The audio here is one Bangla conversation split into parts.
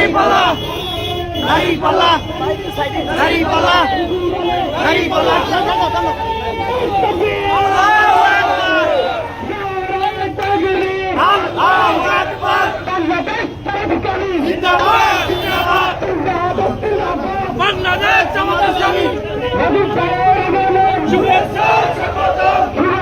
দাঁড়িপাল্লা দাঁড়িপাল্লা দাঁড়িপাল্লা দাঁড়িপাল্লা আল্লাহু আকবার। জিন্দাবাদ জিন্দাবাদ। বাংলাদেশ জামাত ইসলামী। শুভেচ্ছা স্বাগতম।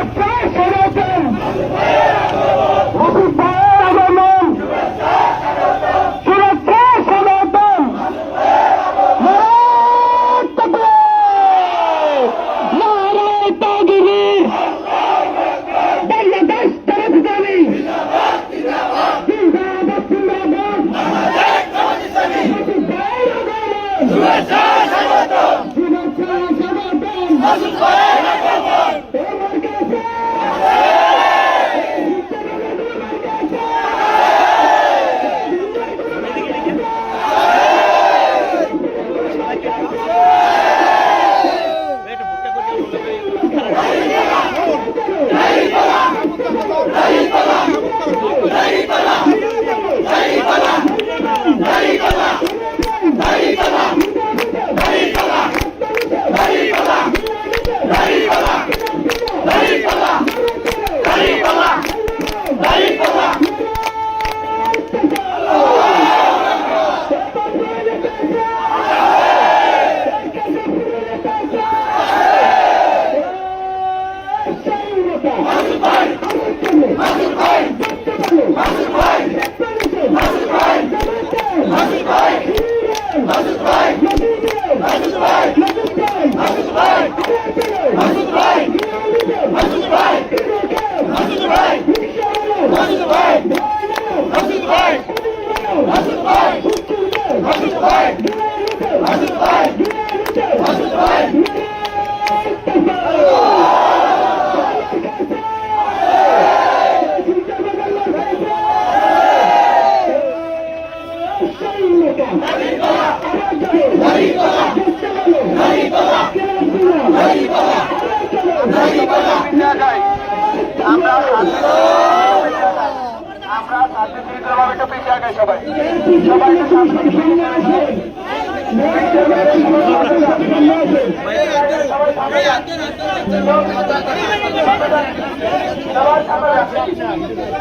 আমরা আমরা শান্তিপূর্ণভাবে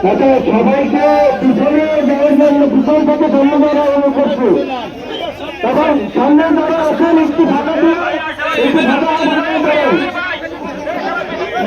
একটু সবাইকে পিছনে যাওয়ার জন্য পিছন থেকে ধন্যবাদ জানানো করছি এখন সামনে যারা আছেন একটু ফাঁকা দিয়ে একটু ফাঁকা অবস্থানে করেন মমতার উপরে পিছনে যারা আছেন তারা-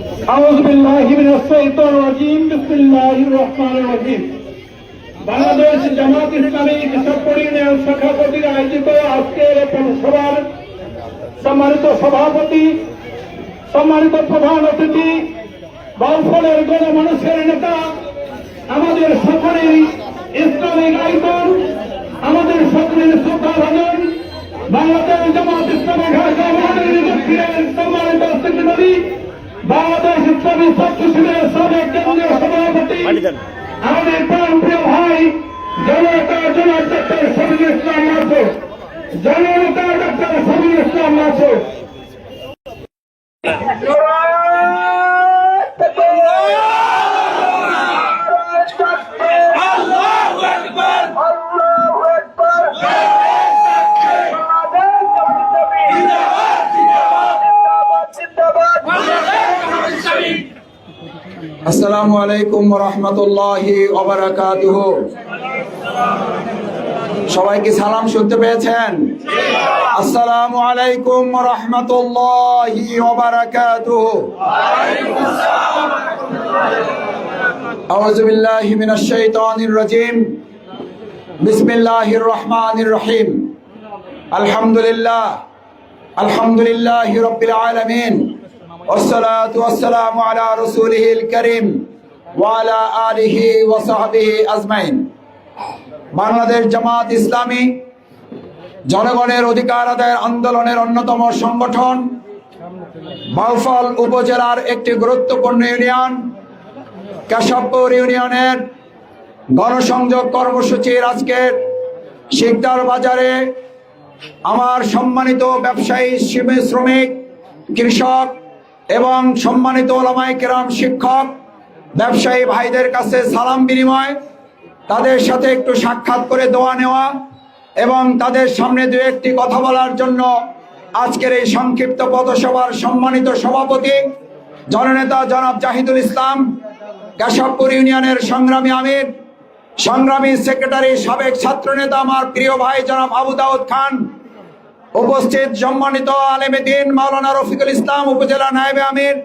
বাংলাদেশ জামাত ইসলামী কৃষক পরিণয় শাখা কর্তৃক আয়োজিত আজকের পৌরসভার সম্মানিত সভাপতি, সম্মানিত প্রধান অতিথি, বাউফলের গণমানুষের নেতা, আমাদের সকলের ইসলামিক আইকন, আমাদের সকলের শ্রদ্ধা ভাজন, বাংলাদেশ জামাত ইসলামী ঢাকা মহানগরী দক্ষিণের বাংলাদেশ ইসলামী ছাত্র শিবিরের সাবেক কেন্দ্রীয় সভাপতি আমাদের প্রাণপ্রিয় ভাই জনতা জনাব ডাক্তার সবির ইসলাম মাসুদ জনতা ডাক্তার সবির ইসলাম মাসুদ আল্লাহু আকবার আল্লাহু আকবার জিন্দাবাদ জিন্দাবাদ জিন্দাবাদ বাংলাদেশ জামাত ইসলামী আসসালামু আলাইকুম রহমতুল্লাহি ওবারাকাতুহ সবাই কি সালাম শুনতে পেয়েছেন আসসালামু আলাইকুম রহমতুল্লাহি ওবারাকাতুহ أعوذ بالله من الشيطان الرجيم بسم الله الرحمن الرحيم الحمد لله الحمد لله رب العالمين والصلاة والسلام على رسوله الكريم وعلى آله وصحبه أجمعين বাংলাদেশ জামাত ইসলামী জনগণের অধিকার আদায়ের আন্দোলনের অন্যতম সংগঠন বাউফল উপজেলার একটি গুরুত্বপূর্ণ ইউনিয়ন কেশবপুর ইউনিয়নের গণসংযোগ কর্মসূচির আজকের শিকদার বাজারে আমার সম্মানিত ব্যবসায়ী শিবে- শ্রমিক কৃষক এবং সম্মানিত ওলামাই কেরাম শিক্ষক, ব্যবসায়ী ভাইদের কাছে সালাম বিনিময়, তাদের সাথে একটু সাক্ষাৎ করে দোয়া নেওয়া এবং তাদের সামনে দু একটি কথা বলার জন্য আজকের এই সংক্ষিপ্ত পথসভার সম্মানিত সভাপতি, জননেতা জনাব জাহিদুল ইসলাম, কেশবপুর ইউনিয়নের সংগ্রামী আমির, সংগ্রামী সেক্রেটারি সাবেক ছাত্রনেতা আমার প্রিয় ভাই জনাব আবু দাউদ খান উপস্থিত সম্মানিত আলেমেদিন মাওলানা রফিকুল ইসলাম উপজেলা নায়েবে আমির,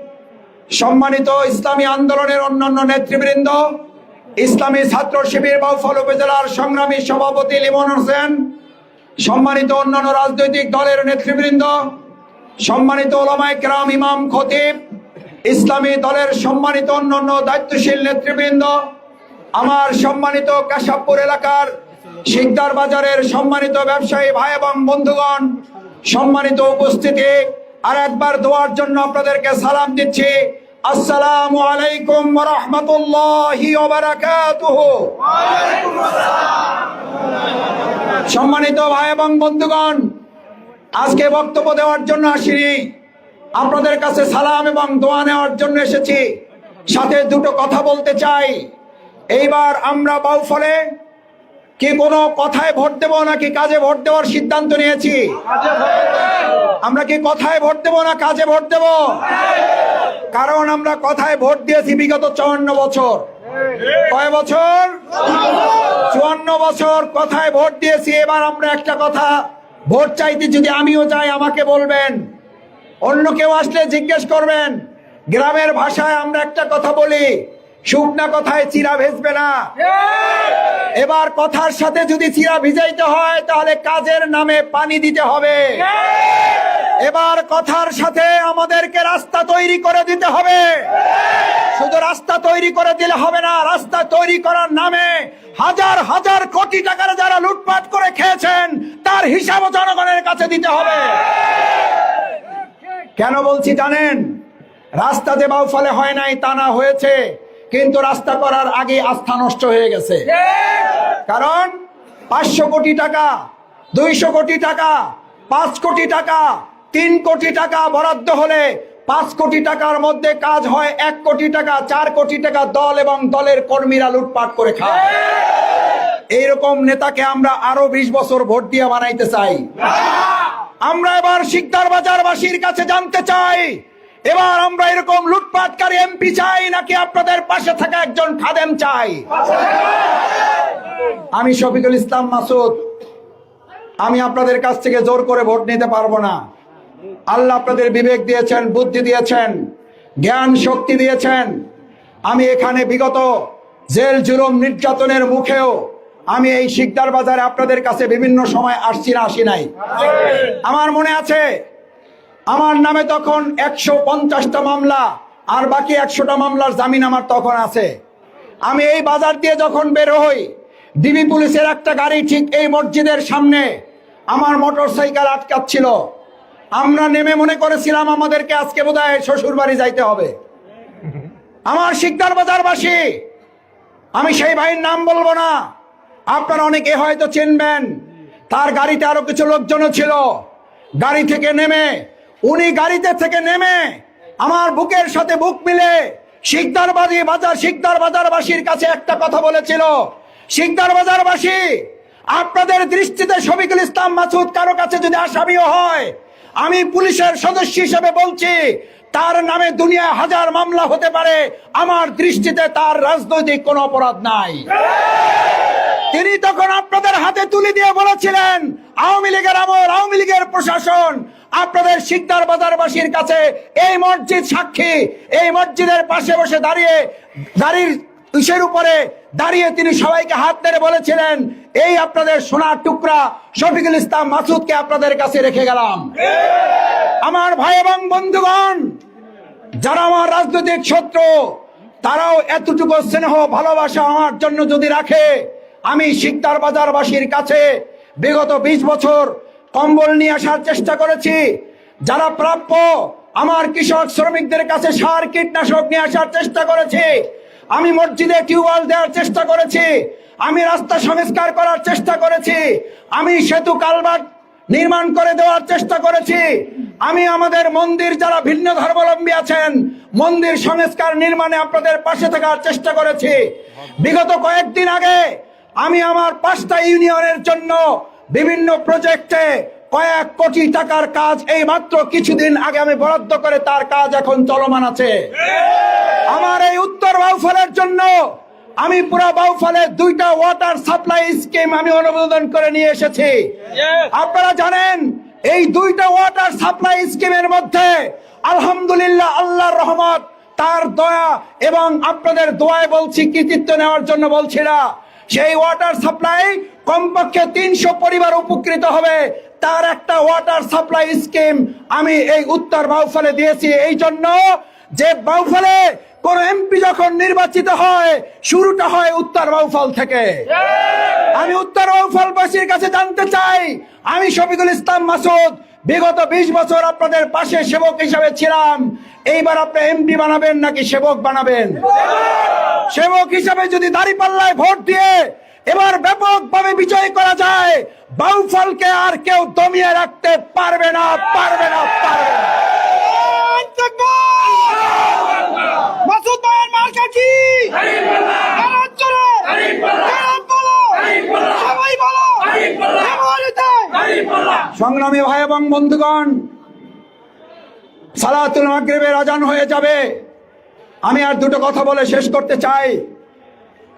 সম্মানিত ইসলামী আন্দোলনের অন্যান্য নেতৃবৃন্দ, ইসলামী ছাত্র শিবির বাউফল উপজেলার সংগ্রামী সভাপতি লিমন হোসেন, সম্মানিত অন্যান্য রাজনৈতিক দলের নেতৃবৃন্দ, সম্মানিত ওলামায় কেরাম ইমাম খতিব, ইসলামী দলের সম্মানিত অন্যান্য দায়িত্বশীল নেতৃবৃন্দ, আমার সম্মানিত কাশাবপুর এলাকার শিকদার বাজারের সম্মানিত ব্যবসায়ী ভাই এবং বন্ধুগণ, সম্মানিত উপস্থিতি আর একবার দোয়ার জন্য আপনাদেরকে সালাম দিচ্ছি। আসসালামু আলাইকুম রহমতুল্লাহি সম্মানিত ভাই এবং বন্ধুগণ, আজকে বক্তব্য দেওয়ার জন্য আসিনি। আপনাদের কাছে সালাম এবং দোয়া নেওয়ার জন্য এসেছি। সাথে দুটো কথা বলতে চাই। এইবার আমরা বাউফলে কি কোনো কথায় ভোট দেব নাকি কাজে ভোট দেওয়ার সিদ্ধান্ত নিয়েছি? আমরা কি কথায় ভোট দেব না কাজে ভোট দেব? কারণ আমরা কথায় ভোট দিয়েছি বিগত চুয়ান্ন বছর। কয় বছর? চুয়ান্ন বছর কথায় ভোট দিয়েছি, এবার আমরা একটা কথা ভোট চাইতে যদি আমিও চাই আমাকে বলবেন। অন্য কেউ আসলে জিজ্ঞেস করবেন। গ্রামের ভাষায় আমরা একটা কথা বলি। শুকনা কথায় চিরা ভেজবে না। এবার কথার সাথে যদি চিরা ভিজাইতে হয় তাহলে কাজের নামে পানি দিতে হবে। এবার কথার সাথে আমাদেরকে রাস্তা তৈরি করে দিতে হবে। শুধু রাস্তা তৈরি করে দিলে হবে না রাস্তা তৈরি করার নামে হাজার হাজার কোটি টাকার যারা লুটপাট করে খেয়েছেন তার হিসাব জনগণের কাছে দিতে হবে। কেন বলছি জানেন? রাস্তা যে বাউফলে হয় নাই তা না হয়েছে। কিন্তু রাস্তা করার আগে আস্থা নষ্ট হয়ে গেছে। কারণ পাঁচশো কোটি টাকা, দুইশো কোটি টাকা, পাঁচ কোটি টাকা, তিন কোটি টাকা বরাদ্দ হলে পাঁচ কোটি টাকার মধ্যে কাজ হয় এক কোটি টাকা, চার কোটি টাকা দল এবং দলের কর্মীরা লুটপাট করে খায়। এইরকম নেতাকে আমরা আরও বিশ বছর ভোট দিয়ে বানাইতে চাই। আমরা এবার শিকদার বাজারবাসীর কাছে জানতে চাই এবার আমরা এরকম লুটপাটকারী এমপি চাই নাকি আপনাদের পাশে থাকা একজন খাদেম চাই? আমি শফিকুল ইসলাম মাসুদ। আমি আপনাদের কাছ থেকে জোর করে ভোট নিতে পারব না। আল্লাহ আপনাদের বিবেক দিয়েছেন, বুদ্ধি দিয়েছেন, জ্ঞান শক্তি দিয়েছেন। আমি এখানে বিগত জেল জুলুম নির্যাতনের মুখেও আমি এই শিকদার বাজারে আপনাদের কাছে বিভিন্ন সময় আসছি না, আসি নাই। আমার মনে আছে আমার নামে তখন একশো পঞ্চাশটা মামলা, আর বাকি একশোটা মামলার জামিন আমার তখন আছে। আমি এই বাজার দিয়ে যখন বের হই, ডিবি পুলিশের একটা গাড়ি ঠিক এই মসজিদের সামনে আমার মোটর সাইকেল আটকাচ্ছিল। আমরা নেমে মনে করেছিলাম, আমাদেরকে আজকে বোধহয় শ্বশুর বাড়ি যাইতে হবে। আমার শিকদার বাজারবাসী, আমি সেই ভাইয়ের নাম বলব না। আপনারা অনেকে হয়তো চিনবেন, তার গাড়িতে আরও কিছু লোকজনও ছিল। গাড়ি থেকে নেমে উনি গাড়িতে থেকে নেমে আমার বুকের সাথে বুক মিলে শিকদার বাজি বাজার শিকদার বাজারবাসীর কাছে একটা কথা বলেছিল। শিকদার বাজারবাসী আপনাদের দৃষ্টিতে শফিকুল ইসলাম মাসুদ কারও কাছে যদি আসামিও হয়, আমি পুলিশের সদস্য হিসেবে বলছি, তার নামে দুনিয়া হাজার মামলা হতে পারে। আমার দৃষ্টিতে তার রাজনৈতিক কোনো অপরাধ নাই। তিনি তখন আপনাদের হাতে তুলে দিয়ে বলেছিলেন, আওয়ামী লীগের আমল, আওয়ামী লীগের প্রশাসন, আপনাদের শিকদার বাজারবাসীর কাছে এই মসজিদ সাক্ষী, এই মসজিদের পাশে বসে দাঁড়িয়ে, দাঁড়ির ইসের উপরে দাঁড়িয়ে তিনি সবাইকে হাত ধরে বলেছিলেন, এই আপনাদের সোনার টুকরা শফিকুল ইসলাম মাসুদকে আপনাদের কাছে রেখে গেলাম। আমার ভাই এবং বন্ধুগণ, যারা আমার রাজনৈতিক শত্রু, তারাও এতটুকু স্নেহ, ভালোবাসা আমার জন্য যদি রাখে আমি শিকদার বাজারবাসীর কাছে বিগত বিশ বছর কম্বল নিয়ে আসার চেষ্টা করেছি। যারা প্রাপ্য আমার কৃষক শ্রমিকদের কাছে সার, কীটনাশক নিয়ে আসার চেষ্টা করেছি। আমি মসজিদে টিউবওয়েল দেওয়ার চেষ্টা করেছি। আমি রাস্তা সংস্কার করার চেষ্টা করেছি। আমি সেতু কালভার্ট নির্মাণ করে দেওয়ার চেষ্টা করেছি। আমি আমাদের মন্দির যারা ভিন্ন ধর্মাবলম্বী আছেন, মন্দির সংস্কার নির্মাণে আপনাদের পাশে থাকার চেষ্টা করেছি। বিগত কয়েকদিন আগে আমি আমার পাঁচটা ইউনিয়নের জন্য বিভিন্ন প্রজেক্টে কয়েক কোটি টাকার কাজ এই মাত্র কিছুদিন আগে আমি বরাদ্দ করে তার কাজ এখন চলমান আছে। আমার এই উত্তর বাউফলের জন্য আমি পুরা বাউফলে দুইটা ওয়াটার সাপ্লাই স্কিম আমি অনুমোদন করে নিয়ে এসেছি। আপনারা জানেন এই দুইটা ওয়াটার সাপ্লাই স্কিমের মধ্যে আলহামদুলিল্লাহ আল্লাহর রহমত তার দয়া এবং আপনাদের দোয়ায় বলছি কৃতিত্ব নেওয়ার জন্য বলছি না। সেই ওয়াটার সাপ্লাই কমপক্ষে তিনশো পরিবার উপকৃত হবে তার একটা ওয়াটার সাপ্লাই স্কিম আমি এই উত্তর বাউফলে দিয়েছি। এই জন্য যে বাউফলে কোন এমপি যখন নির্বাচিত হয় শুরুটা হয় উত্তর বাউফল থেকে। আমি উত্তর বাউফলবাসীর কাছে জানতে চাই আমি শফিকুল ইসলাম মাসুদ বিগত বিশ বছর আপনাদের পাশে সেবক হিসাবে ছিলাম। এইবার আপনি এমপি বানাবেন নাকি সেবক বানাবেন? সেবক হিসাবে যদি দাঁড়িপাল্লায় ভোট দিয়ে এবার ব্যাপকভাবে বিজয় করা যায় বাউফলকে আর কেউ দমিয়ে রাখতে পারবে না পারবে না পারবে না। মাসুদ ভাইয়ের মার্কা কি সবাই বলো সংগ্রামী ভাই এবং বন্ধুগণ, সালাতুল মাগরিবের আজান হয়ে যাবে। আমি আর দুটো কথা বলে শেষ করতে চাই।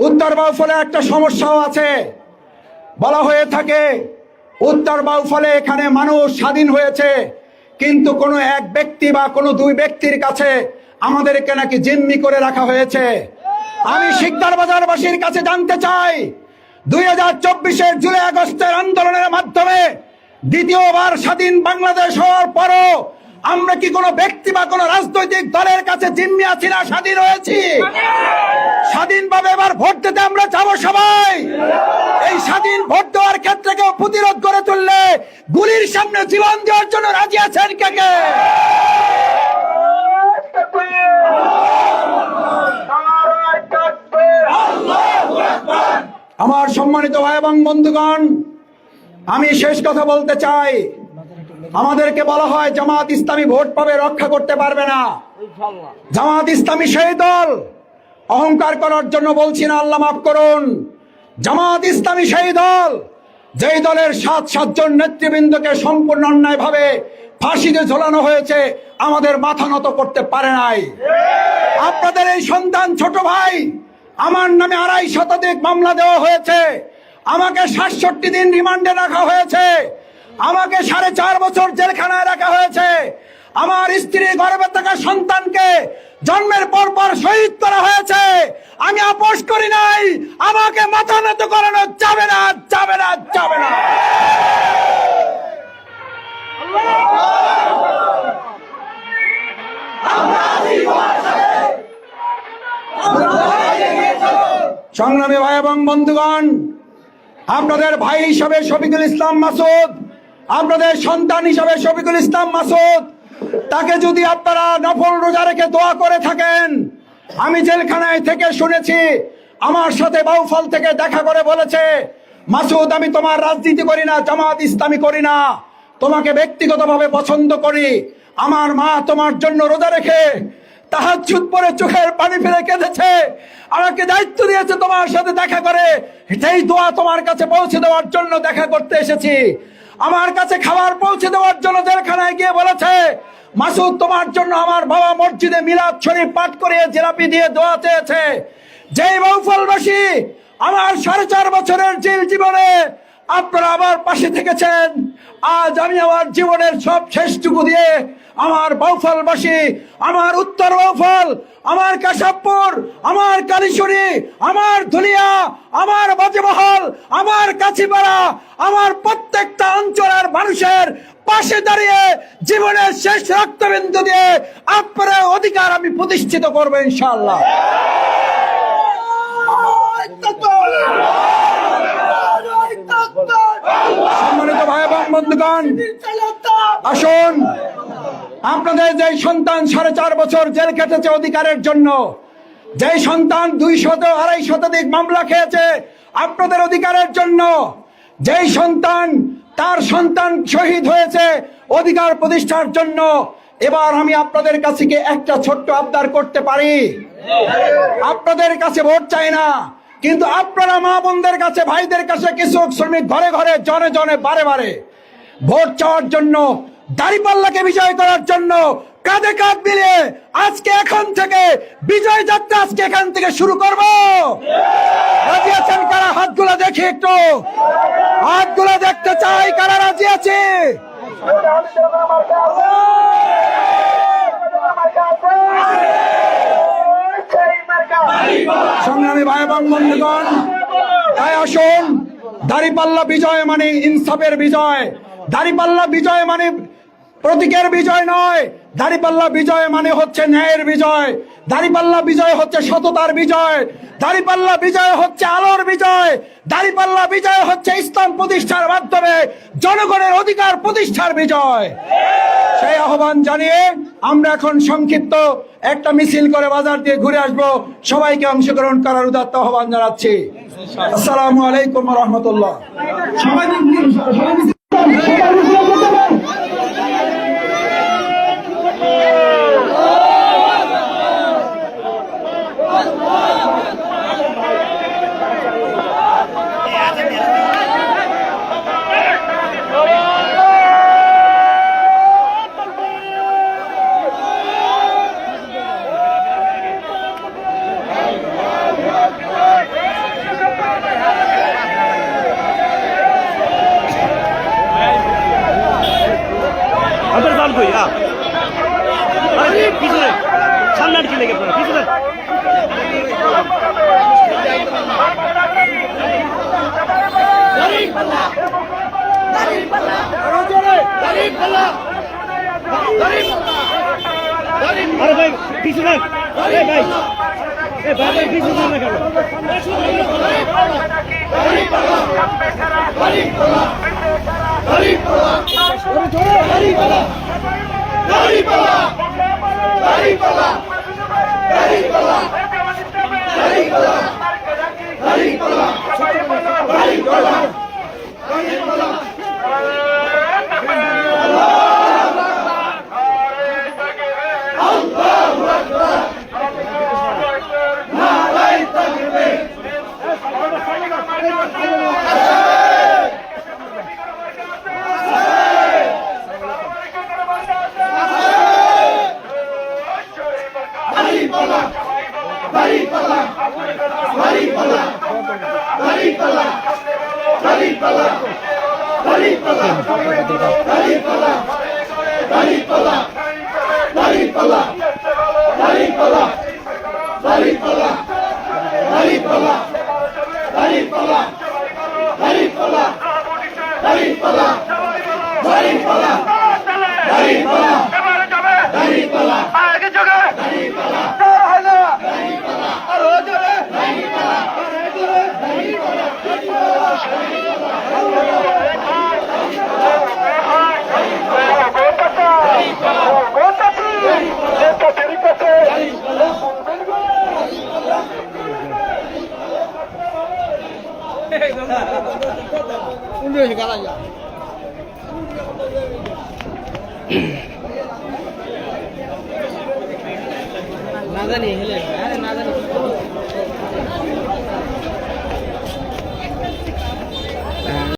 উত্তর বাউফলে একটা সমস্যাও আছে। বলা হয়ে থাকে, উত্তর বাউফলে এখানে মানুষ স্বাধীন হয়েছে, কিন্তু কোনো এক ব্যক্তি বা কোনো দুই ব্যক্তির কাছে আমাদেরকে নাকি জিম্মি করে রাখা হয়েছে। আমি শিকদার বাজারবাসীর কাছে জানতে চাই দুই হাজার চব্বিশের জুলাই আগস্টের আন্দোলনের মাধ্যমে দ্বিতীয়বার স্বাধীন বাংলাদেশ হওয়ার পরও আমরা কি কোনো ব্যক্তি বা কোনো রাজনৈতিক দলের কাছে জিম্মি আছি না? স্বাধীন হয়েছি। স্বাধীনভাবে এবার ভোট দিতে আমরা যাব সবাই। এই স্বাধীন ভোট দেওয়ার ক্ষেত্রে কেউ প্রতিরোধ করে তুললে গুলির সামনে জীবন দেওয়ার জন্য রাজি আছেন কে কে? আমার সম্মানিত ভাই এবং বন্ধুগণ, আমি শেষ কথা বলতে চাই। আমাদেরকে বলা হয় জামাত ইসলামী ভোট পাবে, রক্ষা করতে পারবে না। জামাত ইসলামী সেই দল, অহংকার করার জন্য বলছি না, আল্লাহ মাফ করুন। জামাত ইসলামী সেই দল, যেই দলের সাত, সাতজন নেতৃবৃন্দকে সম্পূর্ণ অন্যায়ভাবে ফাঁসিতে ঝোলানো হয়েছে, আমাদের মাথা নত করতে পারে নাই। আপনাদের এই সন্তান ছোট ভাই আমার নামে আড়াই শতাধিক মামলা দেওয়া হয়েছে। আমাকে সাতষট্টি দিন রিমান্ডে রাখা হয়েছে। আমাকে সাড়ে চার বছর জেলখানায় রাখা হয়েছে। আমার স্ত্রী গর্ভে থাকা সন্তানকে জন্মের পর পর শহীদ করা হয়েছে। আমি আপোষ করি নাই। আমাকে মাথা নত করানো যাবে না যাবে না যাবে না। সংগ্রামী ভাই এবং বন্ধুগণ, আপনাদের ভাই হিসাবে শফিকুল ইসলাম মাসুদ, আপনাদের সন্তান হিসাবে শফিকুল ইসলাম মাসুদ, তাকে যদি আপনারা নফল রোজা রেখে দোয়া করে থাকেন, আমি জেলখানায় থেকে শুনেছি, আমার সাথে বাউফল থেকে দেখা করে বলেছে, মাসুদ, আমি তোমার রাজনীতি করি না, জামাত ইসলামী করি না, তোমাকে ব্যক্তিগতভাবে পছন্দ করি, আমার মা তোমার জন্য রোজা রেখে তাহাজুদ পরে চোখের পানি ফেলে কেঁদেছে। আমাকে দায়িত্ব দিয়েছে তোমার সাথে দেখা করে। সেই দোয়া তোমার কাছে পৌঁছে দেওয়ার জন্য দেখা করতে এসেছি। আমার কাছে খাবার পৌঁছে দেওয়ার জন্য জেলখানায় গিয়ে বলেছে, মাসুদ, তোমার জন্য আমার বাবা মসজিদে মিলাদ শরীফ পাঠ করে জেলাপি দিয়ে দোয়া চেয়েছে। যেই বহুফলবাসী আমার সাড়ে চার বছরের জেল জীবনে আপনারা আমার পাশে থেকেছেন। আজ আমি আমার জীবনের সব শেষটুকু দিয়ে আমার বাউফলবাসী, আমার উত্তর বাউফল, আমার কাশাবপুর, আমার কালীশ্বরী আমার ধুলিয়া, আমার বাজেমহল আমার কাছিপাড়া, আমার প্রত্যেকটা অঞ্চলের মানুষের পাশে দাঁড়িয়ে জীবনের শেষ রক্তবিন্দু দিয়ে আপনার অধিকার আমি প্রতিষ্ঠিত করব ইনশাল্লাহ সম্মানিত ভাই বন্ধুগণ, আসুন। আপনাদের যে সন্তান সাড়ে চার বছর জেল খেটেছে অধিকারের জন্য যে সন্তান দুই শত, আড়াই শতাধিক মামলা খেয়েছে আপনাদের অধিকারের জন্য, যেই সন্তান তার সন্তান শহীদ হয়েছে অধিকার প্রতিষ্ঠার জন্য, এবার আমি আপনাদের কাছে একটা ছোট্ট আবদার করতে পারি। আপনাদের কাছে ভোট চাই না। কিন্তু আপনারা মা বোনদের কাছে, ভাইদের কাছে কিছু শ্রমিক ঘরে ঘরে, জনে জনে, বারে বারে ভোট চাওয়ার জন্য দাড়িপাল্লাকে বিজয় করার জন্য কাঁধে কাঁধ মিলিয়ে আজকে এখন থেকে বিজয় যাত্রা আজকে এখান থেকে শুরু করব। রাজি আছেন কারা? হাতগুলো দেখি একটু। হাতগুলো দেখতে চাই কারা রাজি আছে? সংগ্রামী ভাই এবং বন্ধুগণ তাই আসুন দাড়িপাল্লা বিজয় মানে ইনসাফের বিজয়। দাড়িপাল্লা বিজয় মানে প্রতীকের বিজয় নয়। দাড়িপাল্লা বিজয় মানে হচ্ছে ন্যায়ের বিজয়। দাড়িপাল্লা বিজয় হচ্ছে সততার বিজয়। দাড়িপাল্লা বিজয় হচ্ছে আলোর বিজয়। দাড়িপাল্লা বিজয় হচ্ছে ইসলাম প্রতিষ্ঠার মাধ্যমে জনগণের অধিকার প্রতিষ্ঠার বিজয়। সেই আহ্বান জানিয়ে আমরা এখন সংক্ষিপ্ত একটা মিছিল করে বাজার দিয়ে ঘুরে আসব। সবাইকে অংশগ্রহণ করার উদাত্ত আহ্বান জানাচ্ছি। আসসালামু আলাইকুম রহমতুল্লাহ। Haripada! Haripada! Haripada! আগে